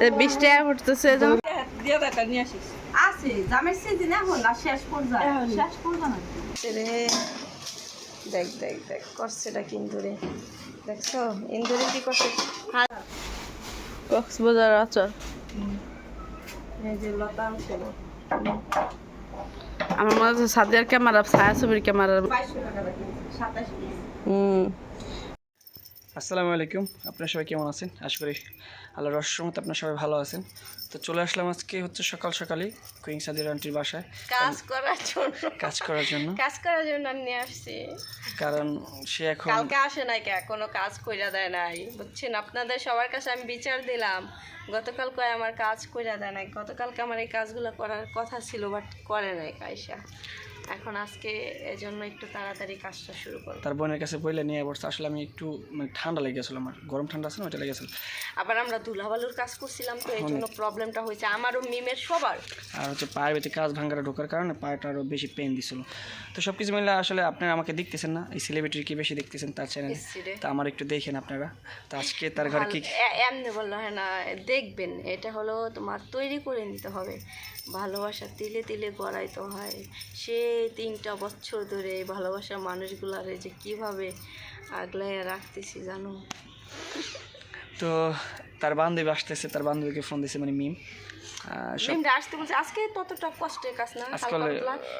এ বিশ টাকা পড়তেছে এই জন্য দিয়ে দেখা নিয়ে আসিস। আছে জামের সিজন এখন না শেষ পর্যায়ে শেষ পর্যায়ে রে দেখ দেখ দেখ করছে এটা ইন্দুরে। দেখছ ইন্দুরে কি করছে? কক্সবাজার আচার। এই যে লতা আনছে না আমার মনে হচ্ছে সাদিয়ার ক্যামেরা ক্যামেরা। রাখি সাতাশ পিস। হুম। আসসালামু আলাইকুম। আপনারা সবাই কেমন আছেন? আশা করি আল্লাহর রহস্যমতে আপনারা সবাই ভালো আছেন। তো চলে আসলাম আজকে হচ্ছে সকাল সকালই কুইং সাদির আন্টির বাসায়। কাজ করার জন্য। কাজ করার জন্য? কাজ করার জন্য আমি নিয়ে আসছি। কারণ সে এখন কালকে আসে নাই কে? কোনো কাজ কইরা দেয় নাই। বুঝছেন? আপনাদের সবার কাছে আমি বিচার দিলাম। গতকাল কয় আমার কাজ কইরা দেয় নাই? গতকালকে আমার এই কাজগুলো করার কথা ছিল বাট করে নাই কাইসা। এখন আজকে এজন্য একটু তাড়াতাড়ি কাজটা শুরু করব। তার বোনের কাছে বইলে নিয়ে বসছে। আসলে আমি একটু মানে ঠান্ডা লেগেছিল আমার। গরম ঠান্ডা আছে না ওটা লেগেছিল। আবার আমরা ধুলাবালুর কাজ করছিলাম তো এই জন্য প্রবলেমটা হয়েছে। আমারও মিমের সবার। আর হচ্ছে পায়ের ভিতরে কাজ ভাঙ্গারা ঢোকার কারণে পায়েটা আরও বেশি পেন দিছিল। তো সব কিছু মিলে আসলে আপনারা আমাকে দেখতেছেন না এই সেলিব্রিটির কি বেশি দেখতেছেন তার চ্যানেলে। তা আমার একটু দেখেন আপনারা। তো আজকে তার ঘরে কি এমনি বলল হ্যাঁ না দেখবেন। এটা হলো তোমার তৈরি করে নিতে হবে। ভালোবাসা তিলে তিলে গড়াইতে হয়। সে তিনটা বছর ধরে এই ভালোবাসার মানুষগুলারে যে কীভাবে আগলাই রাখতেছি জানো? তো তার বান্ধবী আসতেছে, তার বান্ধবীকে ফোন দিয়েছে মানে মিম। আজকে ততটা কষ্টের কাজ না।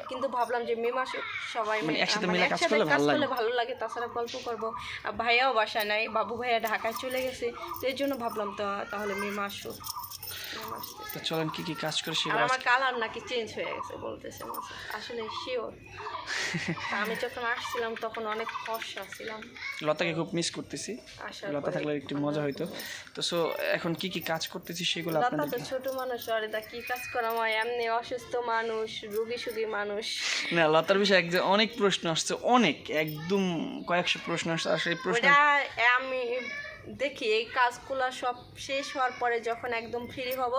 কিন্তু ভাবলাম যে সবাই মানে একসাথে মানে মিলে কাজ করলে ভালো লাগে। তাছাড়া গল্প করব। আর ভাইয়াও বাসায় নাই বাবু ভাইয়া ঢাকায় চলে গেছে তো এই জন্য ভাবলাম তো তাহলে তো চলেন কি কি কাজ করে সেগুলো আমার কালার নাকি চেঞ্জ হয়ে গেছে বলতেছে আসলে শিওর আমি যখন আসছিলাম তখন অনেক ফর্সা ছিলাম। লতাকে খুব মিস করতেছি। লতা থাকলে একটু মজা হইতো। তো সো এখন কি কি কাজ করতেছি সেগুলো লতা তো ছোট মানুষ আরে তা কি কাজ করা? হয় এমনি অসুস্থ মানুষ রুগী সুগী মানুষ। না লতার বিষয়ে একদম অনেক প্রশ্ন আসছে অনেক একদম কয়েকশো প্রশ্ন আসছে আর সেই প্রশ্ন আমি দেখি এই কাজগুলো সব শেষ হওয়ার পরে যখন একদম ফ্রি হব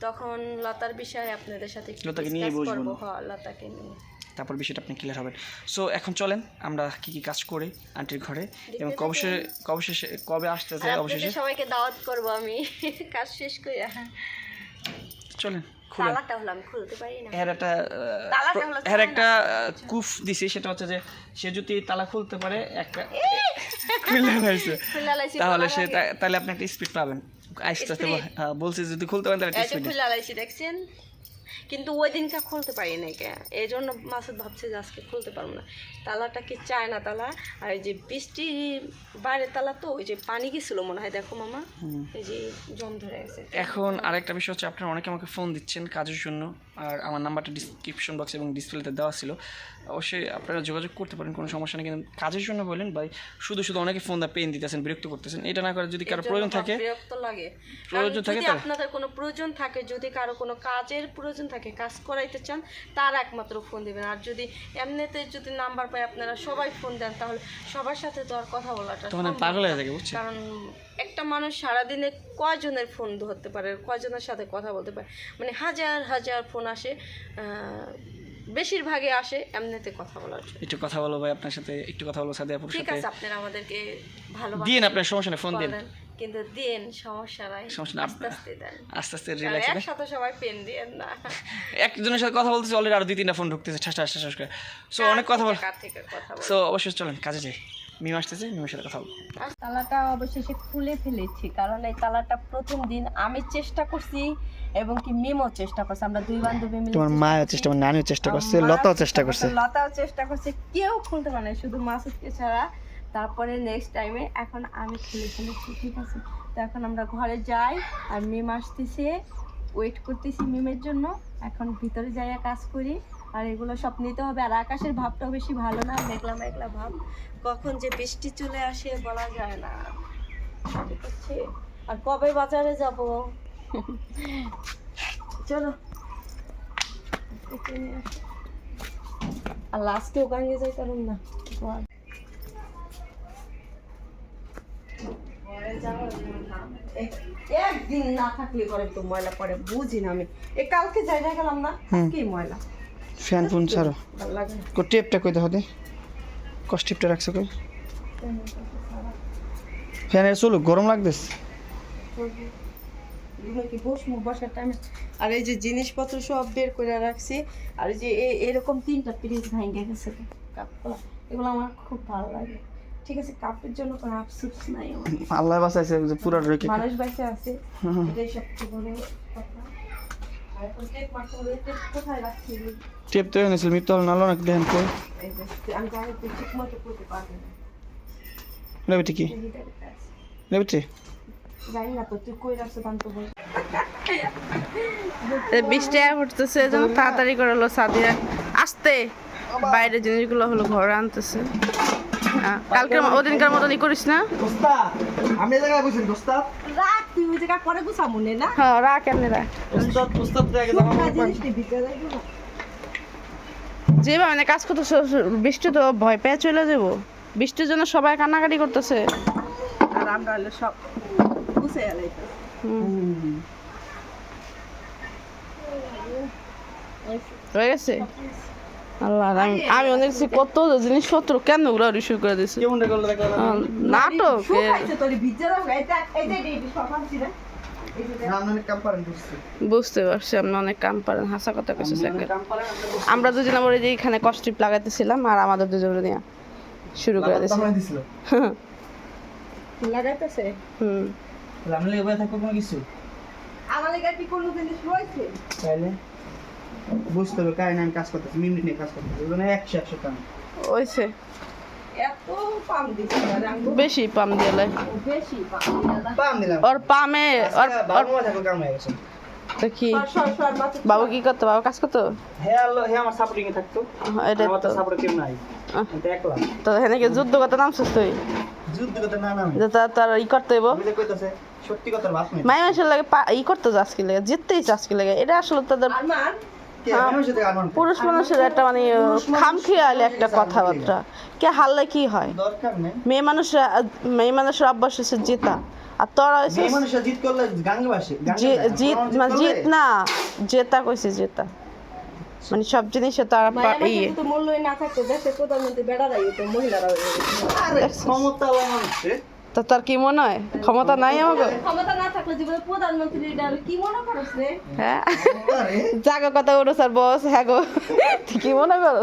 তখন লতার বিষয়ে আপনাদের সাথে লতাকে নিয়ে বসবো হ্যাঁ লতাকে নিয়ে। তারপর বিষয়টা আপনি ক্লিয়ার হবেন। সো এখন চলেন আমরা কি কি কাজ করি আন্টির ঘরে এবং কবে সে- কবে শেষে কবে আসতেছে অবশেষে? সবাইকে দাওয়াত করব আমি। কাজ শেষ করে চলেন এর একটা কুফ দিছি সেটা হচ্ছে যে সে যদি তালা খুলতে পারে একটা তাহলে সে। তাহলে আপনি একটা স্পিড পাবেন। আস্তে আস্তে হ্যাঁ, বলছি যদি খুলতে পারেন তাহলে এই স্পিড দেখছেন? কিন্তু ওই দিনটা খুলতে পারি নাই কে। এই জন্য মাসুদ ভাবছে যে আজকে খুলতে পারব না। তালাটা কি চায় না তালা? আর এই যে বৃষ্টি বাইরে তালা তো ওই যে পানি গেছিল মনে হয় দেখো মামা? এই যে জম ধরে গেছে। এখন আরেকটা বিষয় হচ্ছে আপনারা অনেকে আমাকে ফোন দিচ্ছেন কাজের জন্য আর আমার নাম্বারটা ডিসক্রিপশন বক্স এবং ডিসপ্লেতে দেওয়া ছিল। অবশ্যই আপনারা যোগাযোগ করতে পারেন কোনো সমস্যা নেই। কিন্তু কাজের জন্য বলেন ভাই শুধু শুধু অনেকে ফোন দা পেন দিতেছেন বিরক্ত করতেছেন। এটা না করে যদি কারও প্রয়োজন থাকে বিরক্ত লাগে। প্রয়োজন থাকে যদি আপনাদের কোনো প্রয়োজন থাকে যদি কারও কোনো কাজের প্রয়োজন থাকে কাজ করাইতে চান তার একমাত্র ফোন দিবেন। আর যদি এমনিতে যদি নাম্বার পায় আপনারা সবাই ফোন দেন তাহলে সবার সাথে তো আর কথা বলাটা তখন পাগল হয়ে। যাবে, বুঝছেন? কারণ একটা মানুষ সারাদিনে কয়জনের ফোন ধরতে পারে কয়জনের সাথে কথা বলতে পারে? মানে হাজার হাজার ফোন আসে আহ, বেশিরভাগে আসে এমনিতে কথা বলার জন্য। একটু কথা বলব ভাই আপনার সাথে একটু কথা বলব সাথে ঠিক সাথে। আছে আপনারা আমাদেরকে ভালো দিন আপনার সমস্যা নেই ফোন দিন কিন্তু দিন সমস্যা নাই সমস্যা নাই, আস্তে আস্তে দেন। আস্তে আস্তে রিল্যাক্স একসাথে সবাই পেন দিয়েন না। একজনের সাথে কথা বলতেছি অলরেডি আর দুই তিনটা ফোন ঢুকতেছে ঠাস ঠাস ঠাস করে। সো অনেক কথা বল কথা বল সো অবশ্যই চলেন কাজে যাই। মিম আসতেছে মিমের সাথে কথা বলব। তালাটা অবশেষে খুলে ফেলেছি কারণ এই তালাটা প্রথম দিন আমি চেষ্টা করছি এবং কি মিমও চেষ্টা করছে আমরা দুই বান্ধবী মিলে তোমার চেষ্টা করছি। চেষ্টা আমার নানিও চেষ্টা করছে লতাও চেষ্টা করছে। লতাও চেষ্টা করছে কেউ খুলতে পারে শুধু মাসুদকে ছাড়া। তারপরে নেক্সট টাইমে এখন আমি খুলে ফেলেছি ঠিক আছে? তো এখন আমরা ঘরে যাই আর মিম আসতেছে ওয়েট করতেছি মিমের জন্য এখন ভিতরে যাইয়া কাজ করি। আর এগুলো সব নিতে হবে। আর আকাশের ভাবটাও বেশি ভালো না মেঘলা মেঘলা ভাব। কখন যে বৃষ্টি চলে আসে বলা যায় না। ঠিক আছে আর কবে বাজারে যাব? চলো। আর লাস্টেও গাঙ্গে যাই কারণ না? একদিন না থাকলে করে তো ময়লা পরে বুঝি না আমি। এ কালকে যাই না গেলাম না? কি ময়লা? ফ্যান ফোন ছাড়ো। কো টেপটা কই দেখো দে। কষ্ট টেপটা রাখছো কই? ফ্যানের চলুক গরম লাগতেছে। আর এই যে জিনিসপত্র সব বের করে রাখছি আর এই যে এরকম তিনটা পিরিচ ভেঙে গেছে এগুলো আমার খুব ভালো লাগে। ঠিক আছে কাপের জন্য কোনো আফসোস নাই আমার। আল্লাহ বাসাইছে যে পুরো মানুষ বাইসে আছে। এটাই সবচেয়ে বড় কথা। টেপ তো এনেছিল হল নালো নাকি দেখেন না লেবেটি কি। লেবেটি জানি না তো তুই কই রাখছো দাম তো বল বৃষ্টি আয় উঠতেছে এই জন্য তাড়াতাড়ি করে হলো সাদিয়া। আসতে। বাইরে জিনিসগুলো হলো ঘরে আনতেছে। কালকে ওদিনকার মতনই করিস না? দোস্তা আমি এই জায়গায় বসেন দোস্তা। রাখ তুই ওই জায়গা মনে না? হ্যাঁ রাখ এমনি রাখ। উস্তাদ উস্তাদ। যেভাবে মানে কাজ করতেছে বৃষ্টি তো ভয় পেয়ে চলে যাব। বৃষ্টির জন্য সবাই কান্নাকাটি করতেছে। আর আমরা হলে সব গুছে এলাইতে হুম, হয়ে গেছে? আমি আমি অনেক কত জিনিসপত্র কেন ওগুলো রিসিভ করে দিছে নাটক বুঝতে পারছি আপনি অনেক কাম পারেন হাসা কথা কিছু আমরা দুজন এই যে এখানে কস্টিপ লাগাইতেছিলাম আর আমাদের দুজন নিয়ে শুরু করে দিয়েছি। আমরা লাগাইতেছে? হুম। থাকব কোনো কিছু? আমার লেগে কি কোনো জিনিস রয়েছে? তাইলে? বুঝতে হবে কারণ আমি কাজ করতেছি মিনিট নিয়ে কাজ করতেছি ওখানে একশো একশো কাম ওইছে। এত পাম দিছে আর আঙ্গুর বেশি পাম দিলে। পাম দিলাম। ওর পামে ওর হয়ে মাছ বাবু কি করতো? বাবু কাজ করতো? হে আল্লাহ হে আমার সাপোর্টিং এ থাকতো। এটা আমার তো কি যুদ্ধ কথা নামছিস তুই? যুদ্ধ কথা না না যে তার ই করতে হইব। মাই মানুষের লাগে পা- ই করতে যাস কি লাগে জিততেই চাস কি লাগে এটা আসলে তাদের আনন্দ পুরুষ মানুষের একটা মানে খাম খেয়ালে একটা কথাবার্তা। কে হারলে কি হয়? মেয়ে মানুষরা মেয়ে মানুষের অভ্যাস হচ্ছে জেতা। আর তোরা জিত করলে গাঙ্গে বাসে জি- জিত মানে জিত না জেতা কইছে জেতা। মানে সব জিনিসে তার ইয়ে। মূল্যই না থাকতো দেশের প্রধানমন্ত্রী তো মহিলারা ক্ষমতা তো তার কি মনে হয়? ক্ষমতা নাই আমাকে? ক্ষমতা না থাকলে জীবনে প্রধানমন্ত্রী এটা কি মনে করছ রে? হ্যাঁ? জাগো কথা ওরো স্যার বস হ্যাঁ গো। কি মনে করো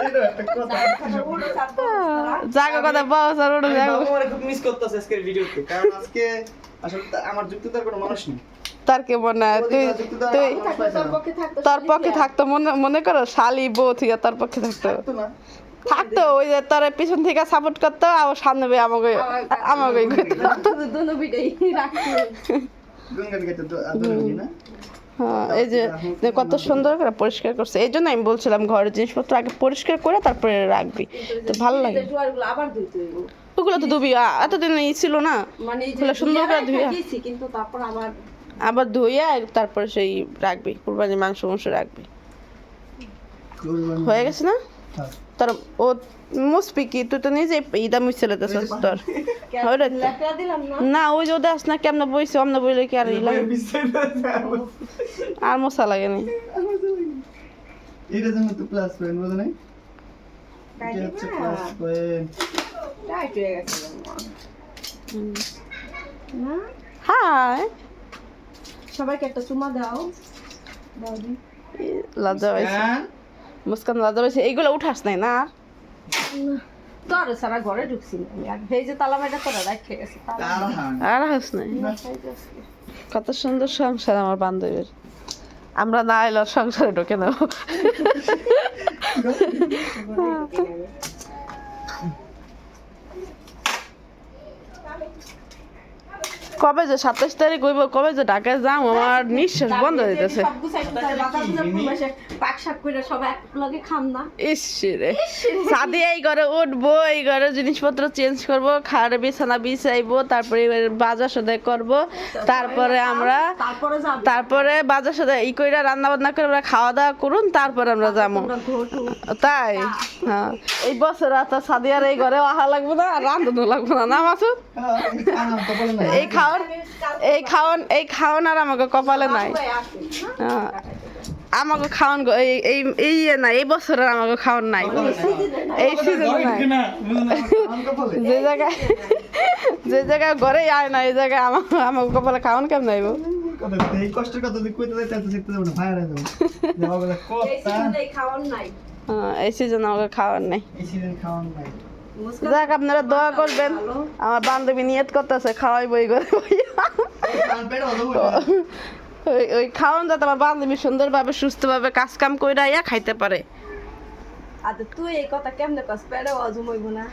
এটা কথা উড়ো সাপ বস্তারা। জাগো কথা বস আর ওরো আমি জাগো বাবা খুব মিস করতেছে আজকের ভিডিওতে কারণ আজকে আসলে তা- আমার যুক্তিতার কোনো মানুষ নেই। তার কি মনে হয়? তুই তুই তোর পক্ষে থাকতো মনে মনে করো শালি বউ থেকে তোর পক্ষে থাকতো। থাকতো না। থাকতো ওই যে তোর পিছন থেকে সাপোর্ট করতো আর সামনে বেয়ে আমাকে আমাকে হ্যাঁ এই যে কত সুন্দর করে পরিষ্কার করছে। এই জন্য আমি বলছিলাম ঘরের জিনিসপত্র আগে পরিষ্কার করে তারপরে রাখবি। তো ভালো লাগে। জোয়ারগুলো আবার ধুইতে হইব। ওগুলো তো ধুবি। এতদিন ই ছিল না। মানে ওগুলো সুন্দর করে। দিয়েছি কিন্তু তারপর আবার আবার ধুইয়া তারপরে সেই রাখবি। কুরবানি মাংস মাংস রাখবি হয়ে গেছে না? হ্যাঁ। তার ও মুসবি কি তুই তো নিজে ইদা তোর ওইটাই তো। লেখা দিলাম না না ওই যে ওদাস না কেমন বইছে অমনে বইলে কি আর ই লাগে আর মশা লাগে নি এটার জন্য তো প্লাস পয়েন্ট বোঝো নাই হয়ে হাই সবাইকে একটা চুমা দাও দাও দি লজ্জা পাইছে মুস্কান দাদা বলছে এইগুলো উঠাস নাই না? আর? তোর সারা ঘরে ঢুকছি আর এই যে তালা মাইটা তোরা রাখে গেছে আর হাস নাই। কত সুন্দর সংসার আমার বান্ধবীর। আমরা না এলো সংসারে ঢুকে নেব। কবে যে সাতাশ তারিখ হইব কবে যে ঢাকায় যাম আমার নিঃশ্বাস বন্ধ হয়ে রে। সাদি এই ঘরে উঠবো এই ঘরে জিনিসপত্র চেঞ্জ করব খাওয়ার বিছানা বিছাইবো তারপরে বাজার সদাই করব তারপরে আমরা তারপরে বাজার সাথে ই কইরা রান্না বান্না করে আমরা খাওয়া দাওয়া করুন তারপরে আমরা যাব তাই হ্যাঁ। এই বছর এত সাদিয়ার এই ঘরে আহা লাগবে না আর রান্ধনও লাগবে না না মাসুদ? এই খাওয়ান এই খাওয়ান এই খাওয়ান আর আমাকে কপালে নাই। আমাকে খাওয়ান গো- এই এই ইয়ে নাই এই বছরের আমাকে খাওয়ান নাই। এই সিজনে নাই। যে জায়গায় যে জায়গায় ঘরে আয় না এই জায়গায় আমার আমার কপালে খাওয়ান কেমন কইতে, এই কষ্টের কথা তুই কইতে যাইতে তো শিখতে যাব না ভাইরা যাব। যে ওগুলা এই কথা সিজনে খাওয়ার নাই। এই সিজন আমাকে খাওয়ার নেই। এই সিজন নাই। যাক আপনারা দোয়া করবেন। আমার বান্ধবী নিয়ত করতেছে খাওয়াই বই করে ওই খাওয়ান যাতে আমার বান্ধবী সুন্দরভাবে সুস্থভাবে কাজ কাম করে খাইতে পারে। আর তুই এই কথা কেমনে কস পেড়ে অজুম হইব না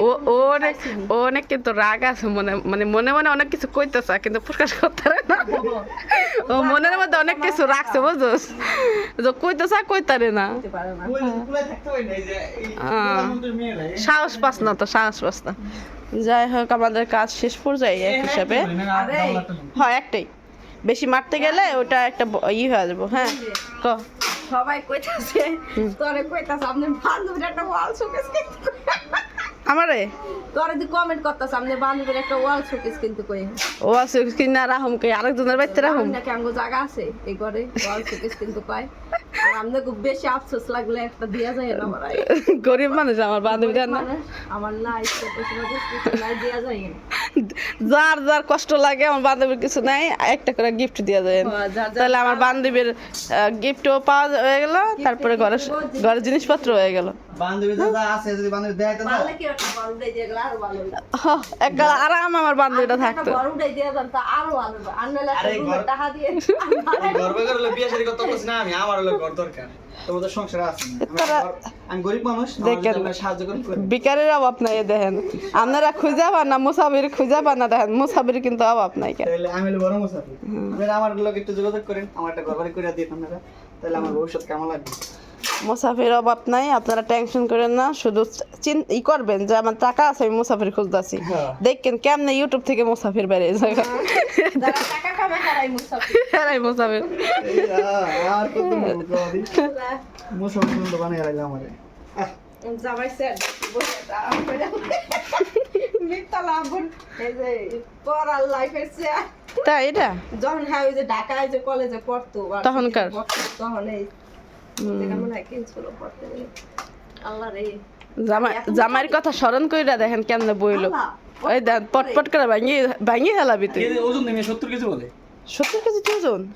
ও ও অনেক ও অনেক কিন্তু রাগ আছে মনে মানে মনে মনে অনেক কিছু কইতেছে কিন্তু প্রকাশ করতে না ও মনের মধ্যে অনেক কিছু রাখছে বুঝছস তো কইতেছে কইতারে না যে সাহস পাস না তো সাহস পাস না যাই হোক আমাদের কাজ শেষ পর্যায়ে এক হিসাবে আরে হয় একটাই বেশি মারতে গেলে ওটা একটা ই হয়ে যাব হ্যাঁ ক সবাই কইতাছে তোরে কইতাছে আপনি বান্ধবীর একটা বল শোকেস কিন্তু আমারে? তোরে দি কমেন্ট করতাছে আপনি বান্ধবীর একটা ওয়াল শোকেস কিন্তু কই? ও আছে কিনা রাহুম কে আরেকজনের বাড়িতে রাহুম নাকি আমগো জায়গা আছে এই ঘরে ওয়াল শোকেস কিন্তু কয়। আর আমাদের খুব বেশি আফসোস লাগলে একটা দিয়া যায় না আমার গরিব মানুষ আমার বান্ধবীরা না? আমার নাই দিয়া যায়। না যার যার কষ্ট লাগে আমার বান্ধবীর কিছু নাই একটা করে গিফট দেওয়া যায়। যার তাহলে আমার বান্ধবীর গিফটও পাওয়া হয়ে গেল তারপরে ঘরের ঘরের জিনিসপত্র হয়ে গেল। আরাম আমার বান্ধবীটা থাকতো। বিকারের অভাব নাই দেখেন। আপনারা খুঁজে পান না মুসাফির খুঁজে পান না দেখেন মুসাফির কিন্তু অভাব নাই কেন? আমি বড় মুসাফির। আমার লোক একটু যোগাযোগ করেন আমার একটা ঘর বাড়ি করে দিয়ে আপনারা। তাহলে আমার ভবিষ্যৎ কেমন লাগবে? মুসাফির অভাব নাই আপনারা টেনশন করেন না শুধু চিন ই করবেন যে আমার টাকা আছে আমি মুসাফির খুঁজতেছি। হ্যাঁ। দেখেন কেমনে ইউটিউব থেকে মুসাফির বেড়ে যায়। যারা টাকা কামায় তারাই মুসাফির। জামাই স্যার মিথ্যা লাভন এই যে পড়ার লাইফের স্যার তাই এটা? যখন হ্যাঁ ওই যে ঢাকায় যে কলেজে পড়তো তখনকার? তখন এই জামাইয়ের কথা স্মরণ কইরা দেখেন কেমনে বইলো। ওই দেন পটপট করে ভাঙিয়ে ভাঙিয়ে হেলাবি তুই। ওজন নেমে সত্তর কেজি বলে। সত্তর কেজি ওজন?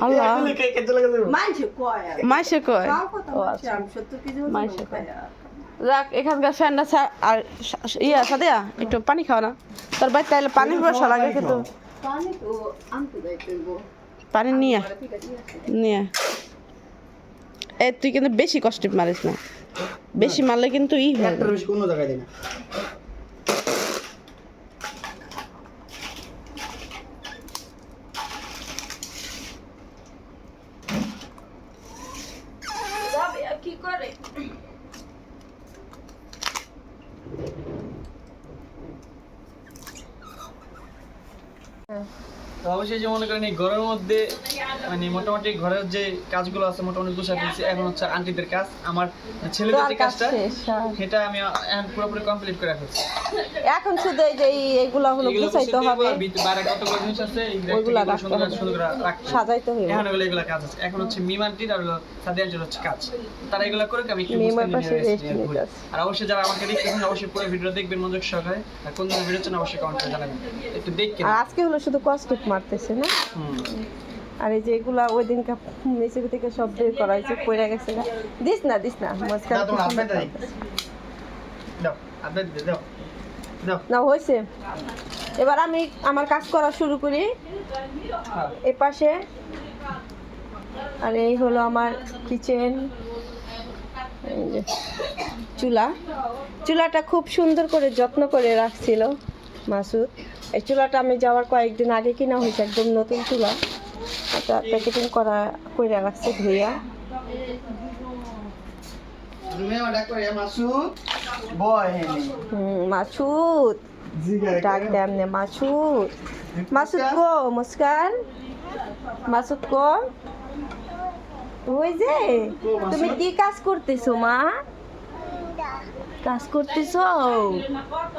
আল্লাহ। কে- চলে গেছে? মানছে কয় আর। কয়? ও আচ্ছা। ওজন মাইসে যাক এখানকার ফ্যানটা আর ইয়া সাদিয়া একটু পানি খাও না। তোর বাড়িতে তাইলে পানি বসা লাগে কিন্তু। পানি তো আনতে যাইতে হইব। পানি নিয়ে। নিয়ে। এ তুই কিন্তু বেশি কষ্টে মারিস না। বেশি মারলে কিন্তু ই হয় বেশি কোনো জায়গায় না যাবে আর কি করে তো যে মনে করেন এই ঘরের মধ্যে মানে মোটামুটি ঘরের যে কাজগুলো আছে মোটামুটি গুছা ফেলছি এখন হচ্ছে আন্টিদের কাজ আমার ছেলেদের যে কাজটা সেটা আমি এখন পুরোপুরি কমপ্লিট করে ফেলছি। এখন শুধু এই যে এইগুলা হলো গুছাইতে হবে। বাইরে কতগুলো জিনিস আছে এইগুলো সুন্দর সুন্দর রাখতে সাজাইতে হবে। এখন এগুলো এগুলো কাজ আছে। এখন হচ্ছে মিমান্টির আর হলো সাদিয়া আন্টির হচ্ছে কাজ। তারা এগুলো করে আমি একটু। আর অবশ্যই যারা আমাকে দেখতেছেন অবশ্যই পুরো ভিডিও দেখবেন মনোযোগ সহকারে। আর কোন দিন ভিডিও চান অবশ্যই কমেন্ট করে জানাবেন। একটু দেখবেন আজকে হলো শুধু কস্টিক মারতেছে। না? আর এই যে এগুলা ওই দিনকে নিচে থেকে সব বের করা হয়েছে পড়ে গেছে গা। দিস না দিস না মাঝখানে না হয়েছে। এবার আমি আমার কাজ করা শুরু করি। এ পাশে আর এই হলো আমার কিচেন চুলা। চুলাটা খুব সুন্দর করে যত্ন করে রাখছিল মাসুদ। এই চুলাটা আমি যাওয়ার কয়েকদিন আগে কিনা হয়েছে একদম নতুন চুলা। এটা প্যাকেটিং করা করে রাখছে ধুইয়া। মাসুদ? ডাক দেন নে মাসুদ। মাসুদ মুস্কান? মাসুদ কো? ওই যে তুমি কি কাজ করতেছো মা? কাজ করতেছো?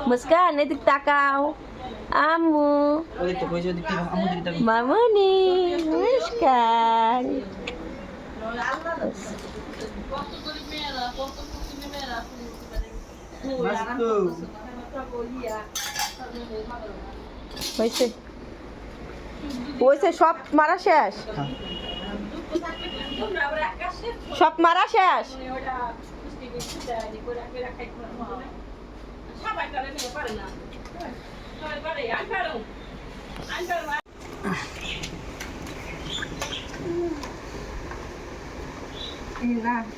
মুস্কান এদিক তাকাও। দিতে মামুনি মাসুদ হয়েছে হয়েছে সব মারা শেষ সব মারা শেষ না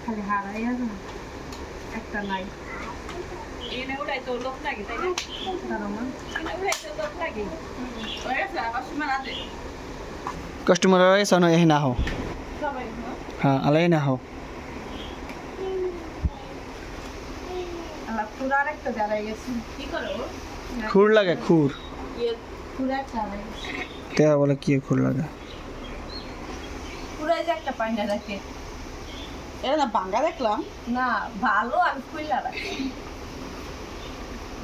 খালি হারাই আছে একটা নাই कस्टमर आए सन यही ना हो हाँ अलग ना हो আল্লাহ পুরার একটা দাঁড়াই গেছে কি করো খুর লাগে খুর? পুরা একটা দাঁড়াই গেছে তে বলে কি খুর লাগে? পুরাই যে একটা পাইনা রাখে এটা না বাঙ্গা দেখলাম? না ভালো আমি খুললা রাখি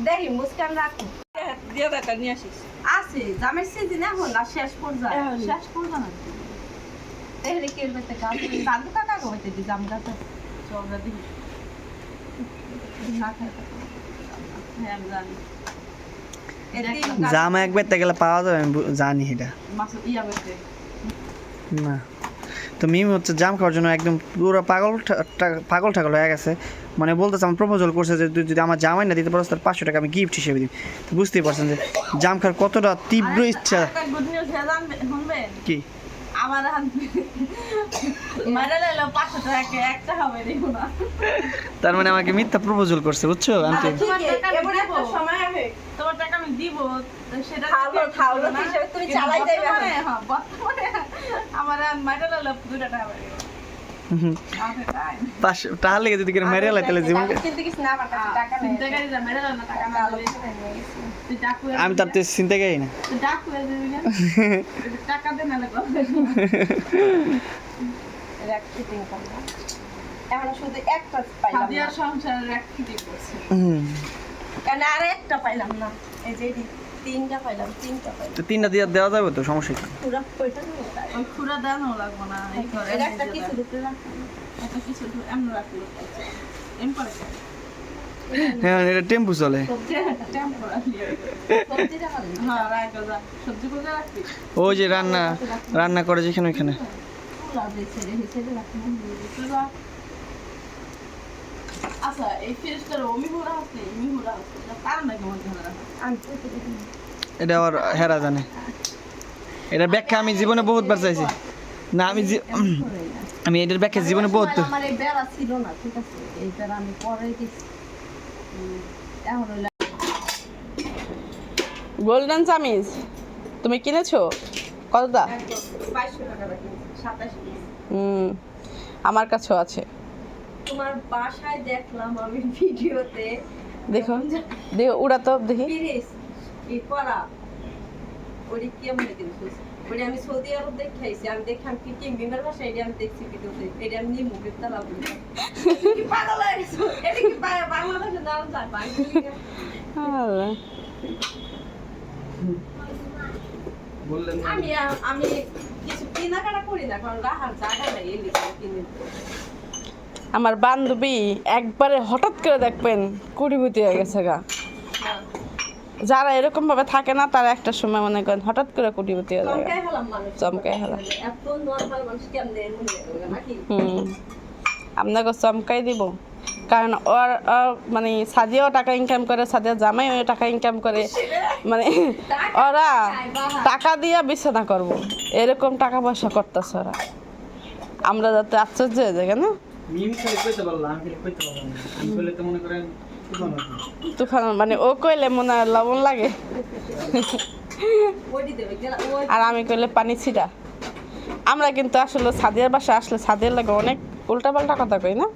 দেখি মুস্কান রাখো। দিয়ে দেখা নিয়ে আসিস। আছে জামের সিজন এখন না শেষ পর্যায়ে। শেষ পর্যায়ে না। দেখলে কি হইতে গাছ দাদু কাকা হইতে দি জাম গাছ চলরা দিই না খাই হ্যাঁ জানি। জাম একবার তে গেলে পাওয়া যাবে আমি জানি এটা। না। তো মিম হচ্ছে জাম খাওয়ার জন্য একদম পুরো পাগল পাগল ঠাগল হয়ে গেছে। মানে বলতেছে আমার প্রপোজাল করছে যে তুই যদি আমার জামাই না দিতে পারো তার পাঁচশো টাকা আমি গিফট হিসেবে দিই তো বুঝতেই পারছেন যে জাম খাওয়ার কতটা তীব্র ইচ্ছা। হয়ে কি? আমার মারা লাইলো পাঁচশো টাকা একটা হবে দেখো না। তার মানে আমাকে মিথ্যা প্রপোজাল করছে বুঝছ আন্টি? তোমার টাকা সময় হবে তোমার টাকা আমি দিব সেটা খাওলো খাওলো হিসেবে তুমি চালাই যাবে হ্যাঁ বর্তমানে আমার মারা লাইলো দুটা টাকা পাঁচশো টাকা লেগে যদি করে মেরে তাহলে জীবন আমি তার তো চিন্তা করি না। কেন? আর একটা পাইলাম না? এই যে তিনটা পাইলাম তিনটা পাইলাম। তো তিনটা দিয়ে দেওয়া যাবে তো? সমস্যা কি? পুরা কয়টা নিয়ে ওই খুঁড়া দেওয়ানো না এটা একটা কিছু দিতে রাখো। একটা কিছু এমন রাখল এম করে হ্যাঁ এটা টেম্পু চলে। হ্যাঁ ওই যে। রান্না রান্না করে যেখানে ওইখানে ফুল আছে ছেড়ে ছেড়ে রাখো আচ্ছা এই ফ্রিজটার আছে আছে তার নাকি এটা আবার হেরা জানে। এটা ব্যাখ্যা আমি জীবনে বহুতবার চাইছি। না আমি আমি এটার ব্যাখ্যা জীবনে বহুত আমার এই বেড়া ছিল না ঠিক আছে? এই বেড়া আমি পরে এখন গোল্ডেন চামিজ তুমি কিনেছো? কতটা? হুম আমার কাছেও আছে। তোমার বাসায় দেখলাম আমি ভিডিওতে। দেখো দেখো উড়া তো দেখি। ওটি কেমন কিন্তু আমি সৌদি আরব দেখে আইছি আমি দেখলাম কি কি মিমের ভাষা এটা আমি দেখছি ভিডিওতে এটা আমি নিয়ে তালা বলি কি পাগল হয়ে গেছো? এটা কি বা- বাংলাদেশের নাম যায় বাংলাদেশে আল্লাহ। আমি আমি কিছু কেনাকাটা করি না কারণ রাহার জায়গা নেই এই কিনে। আমার বান্ধবী একবারে হঠাৎ করে দেখবেন কুড়িভূতি হয়ে গেছে গা। যারা এরকম ভাবে থাকে না তারা একটা সময় মনে করেন হঠাৎ করে কুটিপতি হয়ে যায় চমকাই হলাম হুম। আপনাকে চমকাই দিব। কারণ ওর মানে সাদিয়াও টাকা ইনকাম করে সাদিয়া জামাইও টাকা ইনকাম করে। মানে ওরা টাকা দিয়ে বিছানা করব। এরকম টাকা পয়সা করতেছে ওরা। আমরা যাতে আশ্চর্য হয়ে যাই কেন? মিম খালি কইতে পারলাম আমি খালি কইতে পারলাম আমি কইলে তো মনে করেন তুফান মানে ও কইলে মনে হয় লবণ লাগে। আর আমি কইলে পানি ছিটা। আমরা কিন্তু আসলে সাদিয়ার বাসা আসলে সাদিয়ার লাগে অনেক উল্টা পাল্টা কথা কই না?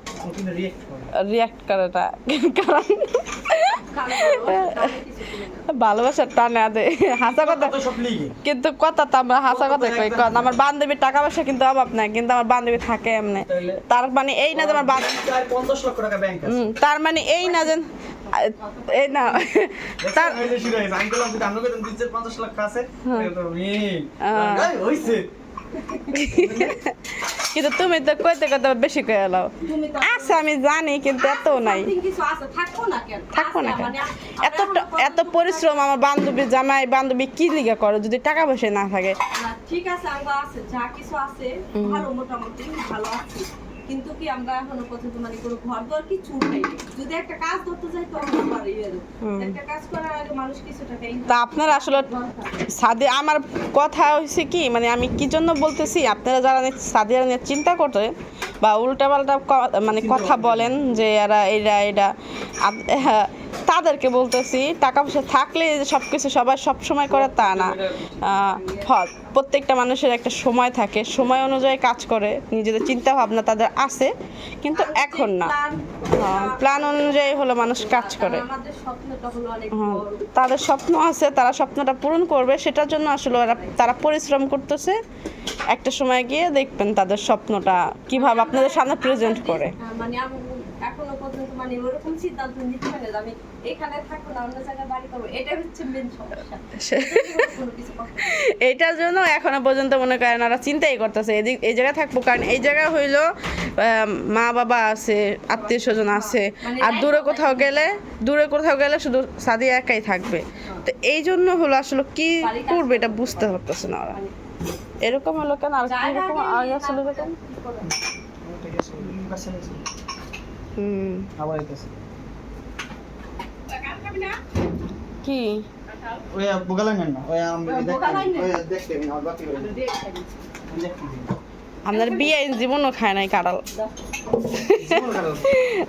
রিয়েক্ট করে রিয়াক্ট করাটা কারণ ভালোবাসার টানে আদে হাসা কথা কিন্তু কথা তো আমরা হাসা কথা কই আমার বান্ধবীর টাকা পয়সা কিন্তু অভাব নাই কিন্তু আমার বান্ধবী থাকে এমনি? তার মানে এই না যে আমার বান্ধবী পঞ্চাশ লক্ষ টাকা ব্যাংক আছে তার মানে এই না যে এই না তার লক্ষ আছে হ্যাঁ। হইছে কিন্তু তুমি তো কইতে কইতে বেশি কয়ে এলাও আছে আচ্ছা আমি জানি কিন্তু এত নাই। থাকো থাকব না কেন কেন? মানে এত এত পরিশ্রম আমার বান্ধবী জামাই বান্ধবী কি লিগা করে? যদি টাকা পয়সা না থাকে। ঠিক আছে যা কিছু আছে ভালো মোটামুটি ভালো আছে। কিন্তু কি আমরা এখনও পর্যন্ত মানে কোনো ঘর দর কিছু উঠাই যদি একটা কাজ করতে যাই তো আমরা পারি এর। একটা কাজ করার আগে মানুষ কিছু টাকা তা আপনারা আসলে। সাদে আমার কথা হয়েছে কি মানে আমি কি জন্য বলতেছি আপনারা যারা সাদিয়া নিয়ে চিন্তা করতে বা উল্টাপাল্টা ক- মানে কথা বলেন যে এরা এরা এটা হ্যাঁ, তাদেরকে বলতেছি টাকা পয়সা থাকলে সব কিছু সবাই সব সময় করে তা না। প্রত্যেকটা মানুষের একটা সময় থাকে। সময় অনুযায়ী কাজ করে নিজেদের চিন্তা ভাবনা তাদের আছে কিন্তু এখন না। প্ল্যান অনুযায়ী হলো মানুষ কাজ করে। হ্যাঁ, তাদের স্বপ্ন আছে তারা স্বপ্নটা পূরণ করবে সেটার জন্য আসলে তারা পরিশ্রম করতেছে। একটা সময় গিয়ে দেখবেন তাদের স্বপ্নটা কীভাবে আপনাদের সামনে প্রেজেন্ট করে। মানে মানে ওরকম সিদ্ধান্ত নিতে পারি না যে আমি এখানে থাকব না অন্য জায়গায় বাড়ি করব এটা হচ্ছে মেন সমস্যা। কোনো এইটার জন্য এখনও পর্যন্ত মনে করেন ওরা চিন্তাই করতেছে এদিক এই জায়গায় থাকব কারণ এই জায়গা হইল মা বাবা আছে আত্মীয় স্বজন আছে আর দূরে কোথাও গেলে দূরে কোথাও গেলে শুধু সাদিয়া একাই থাকবে। তো এই জন্য হলো আসলে কি করবে এটা বুঝতে পারতেছে না ওরা। এরকম হলো কেন? আর আগে আগে আসলে কি করব? হুম। আবার আইতাছে কি? ওই বুগালাই নেন না ওই আমি ওই দেখতে আমি আমার বাকি আপনার বিয়ে জীবনও খায় নাই কাঁড়াল।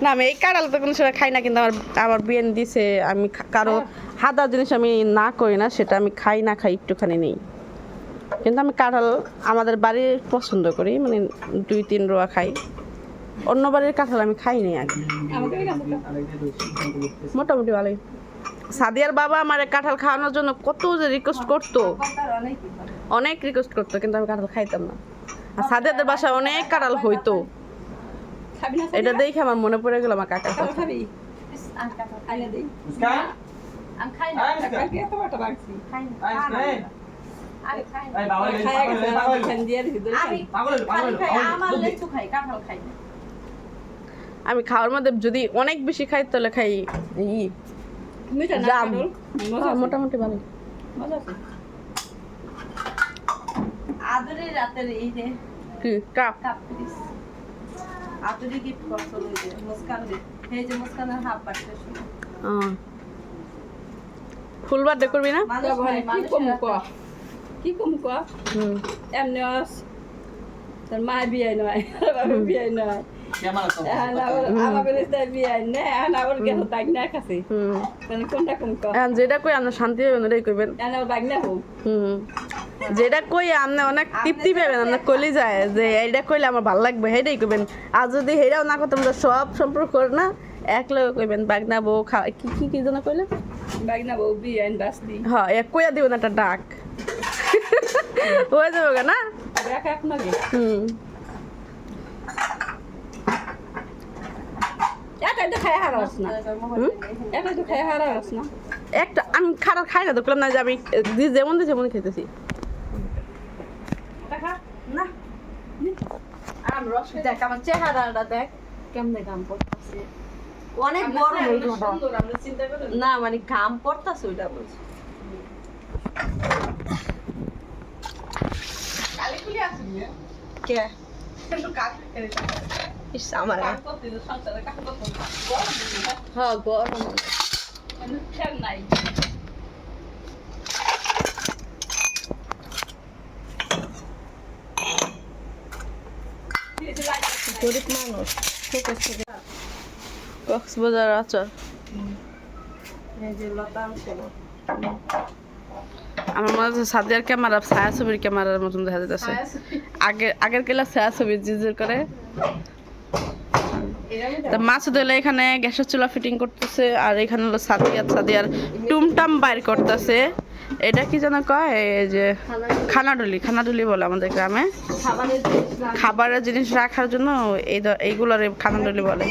না আমি এই কাঁড়াল তো কোনো সময় খাই না কিন্তু আমার আমার বিয়ে দিছে আমি কারও হাদা জিনিস আমি না করি না সেটা আমি খাই না খাই একটুখানি নেই। কিন্তু আমি কাঁঠাল আমাদের বাড়ির পছন্দ করি মানে দুই তিন রোয়া খাই। অন্য বাড়ির কাঁঠাল আমি খাই নি আগে মোটামুটি ভালোই। সাদিয়ার বাবা আমার কাঁঠাল খাওয়ানোর জন্য কত যে রিকোয়েস্ট করতো। অনেক রিকোয়েস্ট করতো কিন্তু আমি কাঁঠাল খাইতাম না। আর সাদিয়াদের বাসায় অনেক কাঁঠাল হইতো। এটা দেখে আমার মনে পড়ে গেল আমার আর মুস্কান আমি খাই। আমি খাওয়ার মধ্যে যদি অনেক বেশি খাই তাহলে খাই ই জাম। হ্যাঁ? মোটামুটি ভালো মজা রাতের এই যে কি? কাপ? Cup piece. আদরে গিফট করছ ওই যে মুস্কান এই যে মুস্কানের হাফ বাটতে ফুল বার্থডে করবি না? ভাই মানুষ কি কম কোয়া? এমনি আস তোর মা বিয়ে নয় বাবা বিয়ে নয়। হুম। মানে যেটা কই আপনার শান্তি পাবেন ওটাই কইবেন। যেটা কই আপনি অনেক তৃপ্তি পাবেন আপনার কলি যায় যে এইটা কইলে আমার ভালো লাগবে সেটাই কইবেন। আর যদি হেরাও না করতাম সব সম্পর্ক না এক লোক কইবেন বাগনা বউ খা কি কি কি যেন কইলে? বাগনা বউ বিয়ে আইন বাসলি। হ্যাঁ এক কইয়া দিবেন একটা ডাক। হয়ে যাবে না? দেখ আপনাকে হুম। একাই তো খাই হারাস না। একাই তো খাই হারাস না। একটা আমি খারাপ খাই না তো বললাম না যে আমি যেমন সেমন খেতেছি না। দেখ আমার চেহারাটা দেখ কেমনে গাম পড়তাছে। অনেক বড় না। মানে ঘাম পড়তাছে ওইটা বলছি। কে? ইস আমার হ্যাঁ গরম নাই গরিব মানুষ কক্সবাজার আচার আমার মনে হচ্ছে সাদিয়ার ক্যামেরা ছায়া ছবির ক্যামেরার মতন দেখা যাচ্ছে আগে আগের কেলা ছায়া ছবি জিজির করে। এখানে গ্যাসের চুলা ফিটিং করতেছে, আর এখানে হলো সাদিয়া, সাদিয়ার টুমটাম বাইর করতেছে। এটা কি যেন কয়? যে খানাডুলি খানাডুলি বলে আমাদের গ্রামে। খাবারের জিনিস রাখার জন্য এই এইগুলোর খানাডুলি বলে।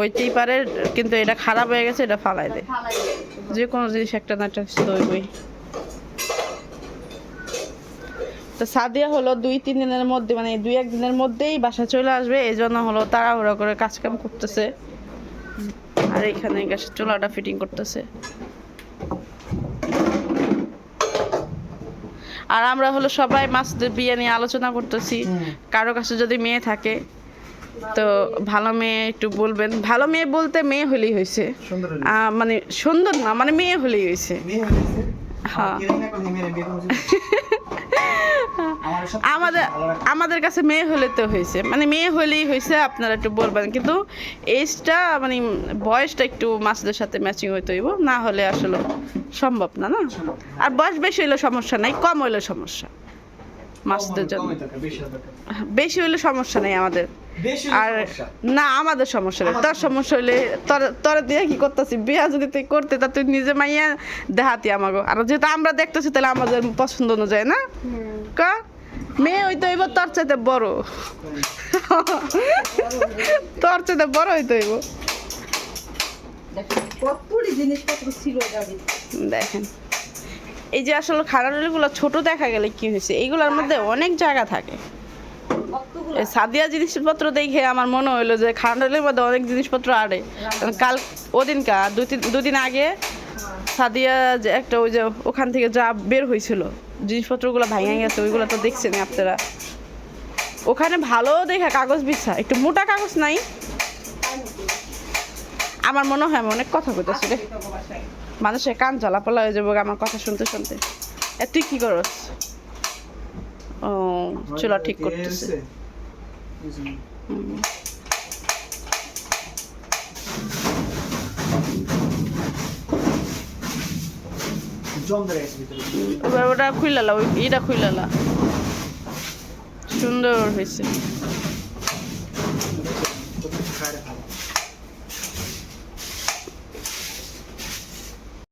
ওইতেই পারে, কিন্তু এটা খারাপ হয়ে গেছে, এটা ফালাই দেয়। যে কোনো জিনিস একটা না একটা তো সাদিয়া হলো দুই তিন দিনের মধ্যে মানে দুই এক দিনের মধ্যেই বাসা চলে আসবে এই জন্য হলো তাড়াহুড়া করে কাজ কাম করতেছে। আর এখানে গ্যাসের চুলাটা ফিটিং করতেছে। আর আমরা হলো সবাই মাছদের বিয়ে নিয়ে আলোচনা করতেছি। কারও কাছে যদি মেয়ে থাকে তো ভালো মেয়ে একটু বলবেন। ভালো মেয়ে বলতে মেয়ে হলেই হয়েছে। মানে সুন্দর না মানে মেয়ে হলেই হয়েছে। হ্যাঁ। কীরকম না করলে মেয়ের বিয়ে করব? আমার সব আমাদের আমাদের কাছে মেয়ে হলে তো হয়েছে। মানে মেয়ে হলেই হয়েছে আপনারা একটু বলবেন। কিন্তু এজটা মানে বয়সটা একটু মাছদের সাথে ম্যাচিং হইতে হইব। না হলে আসলে সম্ভব না না? আর বয়স বেশি হইলে সমস্যা নাই কম হইলে সমস্যা। মাছদের জন্য। বেশি। হইলে সমস্যা নেই আমাদের। আর না আমাদের সমস্যা নেই। তোর সমস্যা। হইলে তোর তোর দিয়ে কি করতেছি? বিয়া যদি তুই করতে তা তুই নিজে মাইয়া দেহাতি আমাকে আর যেহেতু আমরা দেখতেছি তাহলে আমাদের পছন্দ অনুযায়ী না? ক? মেয়ে হইতে হইব তোর চাইতে বড়। তোর চাইতে বড় হইতে হইব। জিনিসপত্র ছিল দেখেন এই যে আসলে খাড়াগুলো ছোট দেখা গেলে কি হয়েছে এইগুলোর মধ্যে অনেক জায়গা থাকে। সাদিয়া জিনিসপত্র দেখে আমার মনে হইল যে খান্ডালের মধ্যে অনেক জিনিসপত্র আড়ে। কারণ কাল ওদিনকা দুদিন আগে সাদিয়া যে একটা ওই যে ওখান থেকে যা বের হয়েছিল জিনিসপত্রগুলো ভাঙে গেছে ওইগুলো তো দেখছেন আপনারা। ওখানে ভালো দেখে কাগজ বিছা একটু মোটা কাগজ নাই? আমার মনে হয় আমি অনেক কথা কইতেছি রে। মানুষের কান জ্বালাপালা হয়ে যাব আমার কথা শুনতে শুনতে। তুই কি করস? ও চুলা ঠিক করতেছে। জম ধরে গেছে ভিতরে। এবার ওটা খুইলালা ওই এটা খুইলালা সুন্দর হয়েছে।